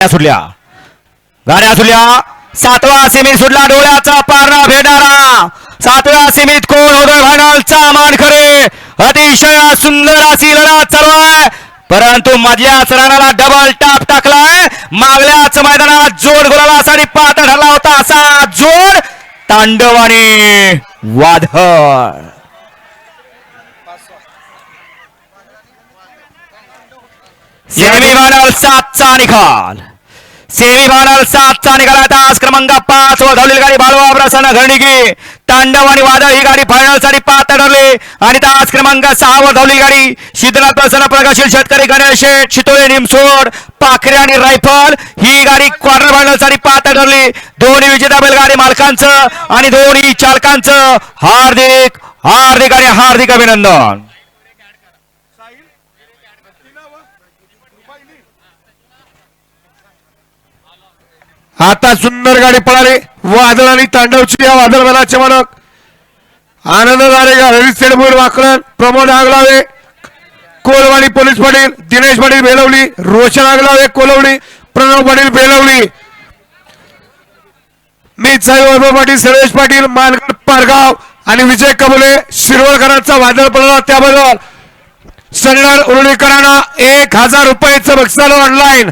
सुटल्या. गाड्या सुटल्या. सातवा सिमीत सुटला डोळ्याचा पारणा भेटणारा सातव्या सिमीत कोण होतोय फायनलचा मानखरे अतिशय सुंदर अशी लढत चालू आहे परंतु मधल्याच राणाला डबल टाप टाकलाय. मागल्याच मैदानात जोड गुलालासाठी पात्र ठरला होता असा जोड तांडवाने आणि वादळ सेमी फायनल सातचा निकाल. सेमी फायनल सातचा निकाल आता आज क्रमांक पाच वर धावलेली गाडी बालवा प्रसन्न घरणिकी. तांडव आणि वादळ ही गाडी फायनलसाठी पात्र ठरली. आणि तास क्रमांक सहा वर धावलेली गाडी सिद्धनाथ प्रसन्न प्रगतशील शेतकरी गणेश शेठ शितोळे निमसोड पाखरे आणि रायफल ही गाडी क्वार्टर फायनलसाठी पात्र ठरली. दोन्ही विजेता बैलगाडी मालकांचं आणि दोन्ही चालकांचं हार्दिक हार्दिक आणि हार्दिक अभिनंदन. आता सुंदर गाडी पळाली. वादळ आणि तांडवची या वादळ बलाचे मालक. आनंद दारेगा हरी सेडमोर वाकळण प्रमोद आगलावे कोलवाडी पोलीस पाटील दिनेश पाटील बेलवली रोशन आगलावे कोलवणी प्रणव पाटील बेलवली. मी साई वैभव पाटील सर्वेश पाटील मानगड पारगाव आणि विजय कबुले शिरवळकरांचा वादळ पडला त्याबरोबर सन्नाड उरुळीकरांना एक हजार रुपयाचं बक्षाला ऑनलाईन